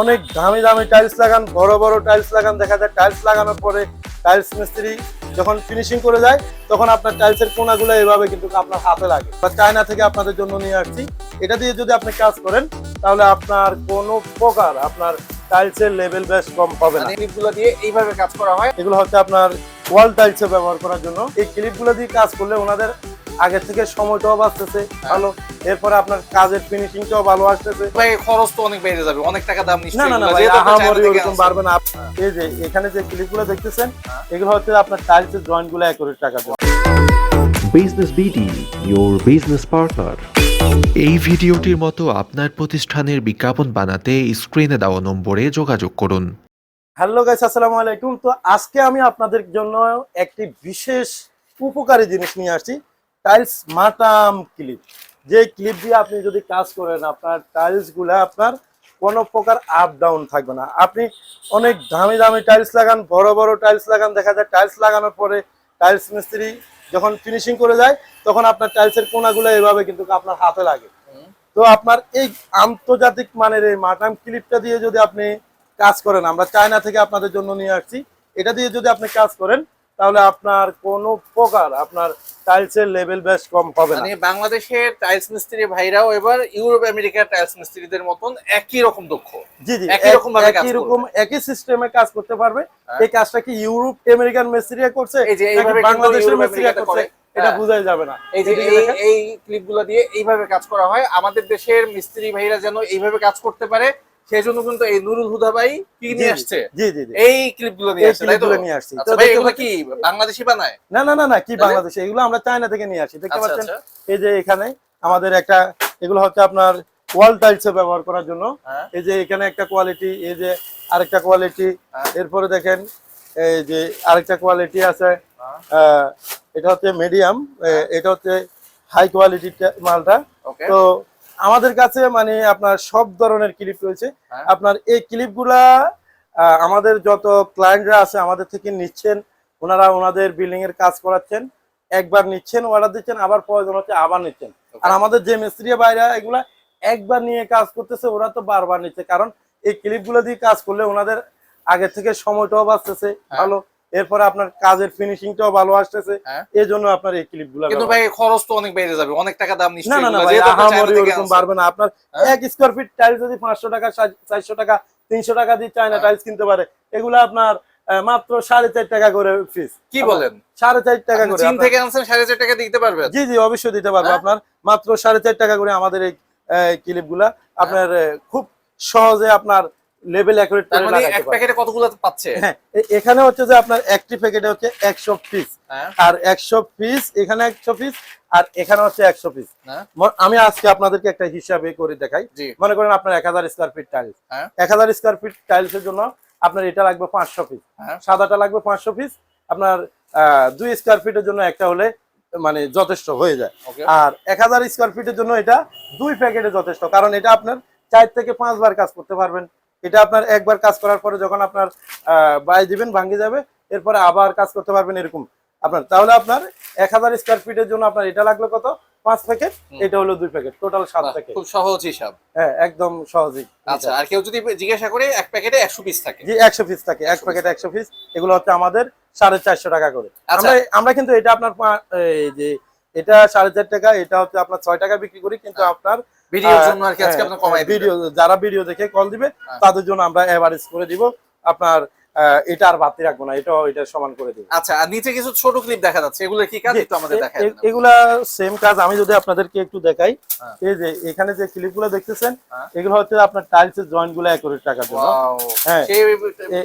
অনেক দামি দামি টাইলস লাগান বড় বড় টাইলস লাগান দেখা যায় টাইলস লাগানোর পরে টাইলস মিস্ত্রি যখন ফিনিশিং করে যায় তখন আপনার টাইলসের কোনাগুলো এভাবে কিন্তু আপনার হাতে লাগে। বা চায়না থেকে আপনাদের জন্য নিয়ে আসছি। এটা দিয়ে যদি আপনি কাজ করেন তাহলে আপনার কোনো প্রকার আপনার টাইলসের লেভেল বেশ কম হবে না। ক্লিপগুলো দিয়ে এইভাবে কাজ করা হয়। এগুলো হচ্ছে আপনার ওয়াল টাইলসে ব্যবহার করার জন্য। এই ক্লিপগুলো দিয়ে কাজ করলে ওনাদের আগে থেকে সময়টাও বাঁচতেছে ভালো। এরপরে আপনার কাজের ফিনিশিংটাও ভালো আসতেছে। ভাই খরচ তো অনেক বেড়ে যাবে অনেক টাকা দাম না নিশ্চয়ই না না চায়না আহামরি ওরকম পারবে না। এই যে এখানে যে ক্লিপগুলো দেখতেছেন হ্যাঁ। এগুলো হচ্ছে আপনার টাইলসের জয়েন্টগুলো একুরেট টাকা দেবে business BD your business partner এই ভিডিওটির মতো আপনার প্রতিষ্ঠানের বিজ্ঞাপন বানাতে স্ক্রিনে দেওয়া নম্বরে যোগাযোগ করুন। হ্যালো গাইস আসসালামু আলাইকুম। তো আজকে আমি আপনাদের জন্য একটি বিশেষ উপকারী জিনিস নিয়ে আসছি। টাইলস মাটাম ক্লিপ। যে ক্লিপ দিয়ে আপনি যদি কাজ করেন, আপনার টাইলসগুলা আপনার কোনো প্রকার আপ ডাউন থাকবে না। আপনি অনেক দামি দামি টাইলস লাগান, বড় বড় টাইলস লাগান, দেখা যায় টাইলস লাগানোর পরে টাইলস মিস্ত্রি যখন ফিনিশিং করে যায়, তখন আপনার টাইলসের কোনাগুলো এভাবে কিন্তু আপনার হাতে লাগে। তো আপনার এই আন্তর্জাতিক মানের এই মাটাম ক্লিপটা দিয়ে যদি আপনি কাজ করেন, আমরা চায়না থেকে আপনাদের জন্য নিয়ে আসছি। এটা দিয়ে যদি আপনি কাজ করেন তাহলে আপনার কোনো প্রকার আপনার টাইলসের লেভেল বেশ কম হবে না মানে বাংলাদেশের টাইলস মিস্ত্রি ভাইরাও এবার ইউরোপ আমেরিকার টাইলস মিস্ত্রিদের মতন একই রকম দক্ষ জি জি একই রকম ভাবে কাজ একই রকম একই সিস্টেমে কাজ করতে পারবে হ্যাঁ। এই কাজটা কি ইউরোপ আমেরিকান মিস্ত্রিরা করছে এই যে বাংলাদেশের মিস্ত্রিরা করছে করে। এটা হ্যাঁ। বোঝাই যাবে না এই যে। এই ক্লিপগুলো দিয়ে এইভাবে কাজ করা হয় আমাদের দেশের মিস্ত্রি ভাইরা যেন এইভাবে কাজ করতে পারে সেই জন্য কিন্তু এই নুরুল হুদা ভাই কি নিয়ে আসছে? জি জি এই ক্লিপগুলো নিয়ে আসছে ক্লিপগুলো নিয়ে আসছি। আচ্ছা তো ভাই এগুলো কি বাংলাদেশি বানায়? না না না না কি? বাংলাদেশে? এগুলো আমরা চায়না থেকে নিয়ে আসি। দেখতে আচ্ছা পাচ্ছেন? আচ্ছা। এই যে এখানে আমাদের একটা এগুলো হচ্ছে আপনার ওয়াল টাইলসে ব্যবহার করার জন্য। হ্যাঁ। এই যে এখানে একটা কোয়ালিটি এই যে আরেকটা কোয়ালিটি। হ্যাঁ। এরপরে দেখেন এই যে আরেকটা কোয়ালিটি আছে। হ্যাঁ। এটা হচ্ছে মিডিয়াম এটা হচ্ছে হাই কোয়ালিটি মালটা। তো আমাদের কাছে মানে আপনার সব ধরনের ক্লিপ রয়েছে। হ্যাঁ। আপনার এই ক্লিপগুলা আমাদের যত ক্লায়েন্টরা আছে আমাদের থেকে নিচ্ছেন ওনারা ওনাদের বিল্ডিং এর কাজ করাচ্ছেন একবার নিচ্ছেন অর্ডার দিচ্ছেন আবার প্রয়োজন হচ্ছে আবার নিচ্ছেন। আর আমাদের যে মিস্ত্রি বাইরে এগুলা একবার নিয়ে কাজ করতেছে ওরা তো বারবার নিচ্ছে। কারণ এই ক্লিপগুলো দিয়ে কাজ করলে ওনাদের আগে থেকে সময়টাও বাঁচতেছে ভালো। এরপরে আপনার কাজের ফিনিশিংটাও ভালো আসতেছে হ্যাঁ। এই জন্য আপনার এই ক্লিপগুলো কিন্তু ভাই খরচ তো অনেক বেড়ে যাবে অনেক টাকা দাম নিশ্চয়ই না না ভাই আহামরি ওরকম পারবে না আপনার হ্যাঁ? এক স্কোয়ার ফিট টাইলস যদি পাঁচশো টাকা চারশো টাকা তিনশো টাকা দিয়ে চায়না হ্যাঁ। টাইলস কিনতে পারে এগুলো আপনার মাত্র সাড়ে চার টাকা করে ফিস কি বলেন সাড়ে চার টাকা করে চীন থেকে আনছেন সাড়ে চার টাকা দিতে পারবেন জি জি অবশ্যই দিতে পারব হ্যাঁ? আপনার মাত্র সাড়ে চার টাকা করে আমাদের এই ক্লিপগুলা আপনার খুব সহজে আপনার লেভেল করে মানে এক প্যাকেটে কতগুলো পাচ্ছে? হ্যাঁ এখানে হচ্ছে যে আপনার একটি প্যাকেটে হচ্ছে একশো পিস হ্যাঁ। আর একশো পিস এখানে একশো পিস আর এখানে হচ্ছে একশো পিস হ্যাঁ। আমি আজকে আপনাদেরকে একটা হিসাবে করে দেখাই। মনে করেন আপনার এক হাজার স্কোয়ার ফিট টাইলস হ্যাঁ। এক হাজার স্কোয়ার ফিট টাইলসের জন্য আপনার এটা লাগবে পাঁচশো পিস সাদাটা লাগবে পাঁচশো পিস আপনার আহ, দুই স্কোয়ার ফিটের জন্য একটা হলে মানে যথেষ্ট হয়ে যায়। আর এক হাজার স্কোয়ার ফিটের জন্য এটা দুই প্যাকেটে যথেষ্ট। কারণ এটা আপনার চার থেকে পাঁচবার কাজ করতে পারবেন। এটা আপনার একবার কাজ করার পরে যখন আপনার বাই দিবেন ভাঙ্গি যাবে এরপরে আবার কাজ করতে পারবেন এরকম। আপনার তাহলে আপনার এক হাজার স্কোয়ার ফিটের জন্য আপনার এটা লাগল কত? পাঁচ প্যাকেট এটা হলো দুই প্যাকেট টোটাল সাত প্যাকেট খুব সহজ হিসাব। হ্যাঁ একদম সহজেই। আচ্ছা আর কেউ যদি জিজ্ঞাসা করে এক প্যাকেটে একশো পিস থাকে। জি একশো পিস থাকে এক প্যাকেট একশো পিস এগুলো হচ্ছে আমাদের সাড়ে চারশো টাকা করে। আচ্ছা। আমরা আমরা কিন্তু এটা আপনার এই যে এটা সাড়ে চার টাকা এটা হচ্ছে আপনার ছয় টাকা বিক্রি করি কিন্তু হ্যাঁ। আপনার ভিডিওর জন্য আর কি আজকে হ্যাঁ, কমাই ভিডিও যারা ভিডিও দেখে কল দিবে হ্যাঁ। তাদের জন্য আমরা এভারেজ করে দিব আপনার এটা আর বাড়তি রাখব না এটাও এটা সমান করে দিব আচ্ছা আর নিচে কিছু ছোট ক্লিপ দেখা যাচ্ছে এগুলো কি কাজ একটু আমাদের দেখায় এগুলা সেম কাজ আমি যদি আপনাদেরকে একটু দেখাই হ্যাঁ। এই যে এখানে যে ক্লিপগুলো দেখতেছেন হ্যাঁ। এগুলো হচ্ছে আপনার টাইলসের জয়েন্টগুলো একুরেট টাকা জন্য হ্যাঁ। সেই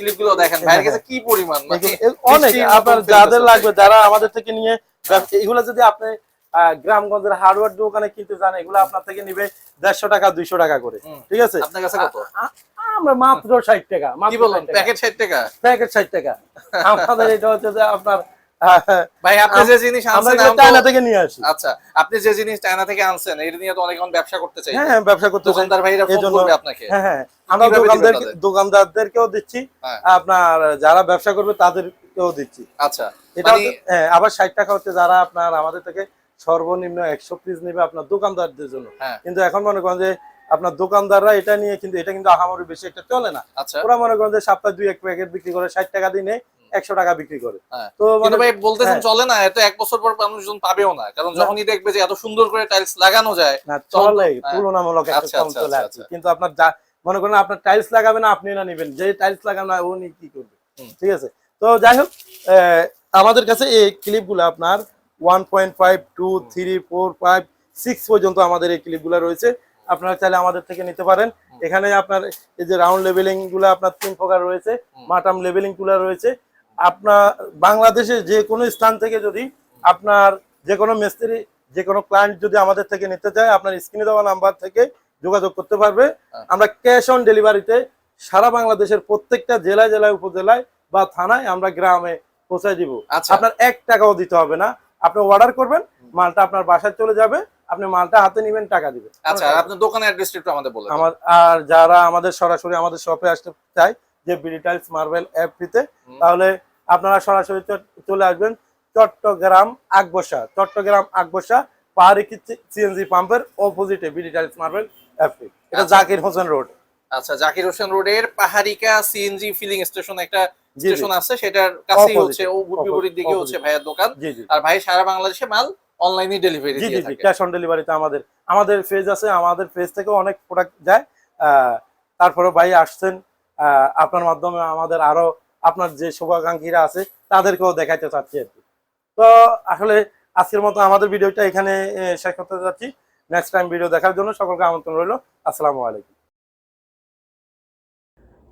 ক্লিপগুলো দেখেন হ্যাঁ, ভাইয়ের কাছে হ্যাঁ। কি পরিমাণ মানে অনেক আপনার যাদের লাগবে যারা আমাদের থেকে নিয়ে এগুলো যদি আপনি গ্রামগঞ্জের হার্ডওয়ার দোকানে কিনতে যান এগুলো আপনার থেকে নিবে দেড়শো টাকা দুইশো টাকা করে। ঠিক আছে? আপনার কাছে কত? আমরা মাত্র ষাট টাকা কি বলেন প্যাকেট ষাট টাকা? প্যাকেট ষাট টাকা। আমাদের এটা হচ্ছে যে আপনার ভাই আপনি যে জিনিস আনছেন এটা আমি তো- চায়না থেকে নিয়ে আসি। আচ্ছা আপনি যে জিনিস চায়না থেকে আনছেন এর নিয়ে তো অনেক ব্যবসা করতে চাই। হ্যাঁ হ্যাঁ ব্যবসা করতে চাই। দোকানদার ভাইরা ফোন করবে আপনাকে। হ্যাঁ হ্যাঁ আমরা দোকানদার দোকানদারদেরকেও দিচ্ছি হ্যাঁ। আপনার যারা ব্যবসা করবে তাদেরকেও দিচ্ছি। আচ্ছা এটা মানে- হ্যাঁ আবার ষাট টাকা হচ্ছে যারা আপনার আমাদের থেকে সর্বনিম্ন একশো পিস নেবে আপনার দোকানদারদের জন্য। হ্যাঁ। কিন্তু এখন মনে করেন যে আপনার দোকানদাররা এটা নিয়ে কিন্তু এটা কিন্তু আহামরি বেশি একটা চলে না। আচ্ছা। ওরা মনে করেন যে সপ্তাহে দুই এক প্যাকেট বিক্রি করে ষাট টাকা দিনে একশো টাকা বিক্রি করে। হ্যাঁ। তো মানে ভাই বলতেছেন হ্যাঁ। চলে না এত এক বছর পর মানুষজন পাবেও না। কারণ যখনই দেখবে যে এত সুন্দর করে টাইলস লাগানো যায় না চলে। তুলনামূলক আচ্ছা, আচ্ছা, চলে। কিন্তু আপনার মনে করেন আপনার টাইলস লাগাবে না আপনি না নেবেন। যে টাইলস লাগানো উনি কি করবে? ঠিক আছে? তো যাই হোক আহ, আমাদের কাছে এই ক্লিপগুলো আপনার one point five two three four five six পর্যন্ত আমাদের এই ক্লিপগুলো রয়েছে। আপনারা চাইলে আমাদের থেকে নিতে পারেন। এখানে আপনার এই যে রাউন্ড লেভেলিংগুলো আপনার তিন প্রকার রয়েছে। মাটাম লেভেলিংগুলো রয়েছে। আপনার বাংলাদেশের যে কোনো স্থান থেকে যদি আপনার যে কোনো মিস্ত্রি যে কোনো ক্লায়েন্ট যদি আমাদের থেকে নিতে চায় আপনার স্ক্রিনে দেওয়া নাম্বার থেকে যোগাযোগ করতে পারবে। হ্যাঁ। আমরা ক্যাশ অন ডেলিভারিতে সারা বাংলাদেশের প্রত্যেকটা জেলায় জেলায় উপজেলায় বা থানায় আমরা গ্রামে পৌঁছায় দিব। আচ্ছা। আপনার এক টাকাও দিতে হবে না। আপনি অর্ডার করবেন মালটা আপনার বাসায় চলে যাবে আপনি মালটা হাতে নেবেন টাকা দিবেন। আচ্ছা আপনার দোকানের অ্যাড্রেসটা একটু আমাদের বলে আমার আর যারা আমাদের সরাসরি আমাদের শপে আসতে চায় যে বিডিটাইলস মার্বেল অ্যাপটিতে হুম। তাহলে আপনারা সরাসরি চলে আসবেন চট্টগ্রাম আকবসা চট্টগ্রাম আকবসা পাহাড়ি সিএনজি পাম্পের অপোজিটে বিডিটাইলস মার্বেল অ্যাপটি এটা আচ্ছা। জাকির হোসেন রোড আচ্ছা জাকির হোসেন রোডের পাহাড়িকা সিএনজি ফিলিং স্টেশন একটা স্টেশন আছে সেটার কাছেই হচ্ছে ও বিপরীত দিকে হচ্ছে ভাইয়ের দোকান। আর ভাই সারা বাংলাদেশে মাল অনলাইনে ডেলিভারি জি জি দিয়ে থাকে। ক্যাশ অন ডেলিভারিতে আমাদের আমাদের ফেজ আছে আমাদের ফেজ থেকে অনেক প্রোডাক্ট যায়। তারপরে ভাই আসছেন আহ, আপনার মাধ্যমে আমাদের আরও আপনার যে শুভাকাঙ্ক্ষীরা আছে তাদেরকেও দেখাইতে চাচ্ছি আর কি। তো আসলে আজকের মতো আমাদের ভিডিওটা এখানে শেষ করতে চাচ্ছি নেক্সট টাইম ভিডিও দেখার জন্য সকলকে আমন্ত্রণ রইল। আসসালামু আলাইকুম।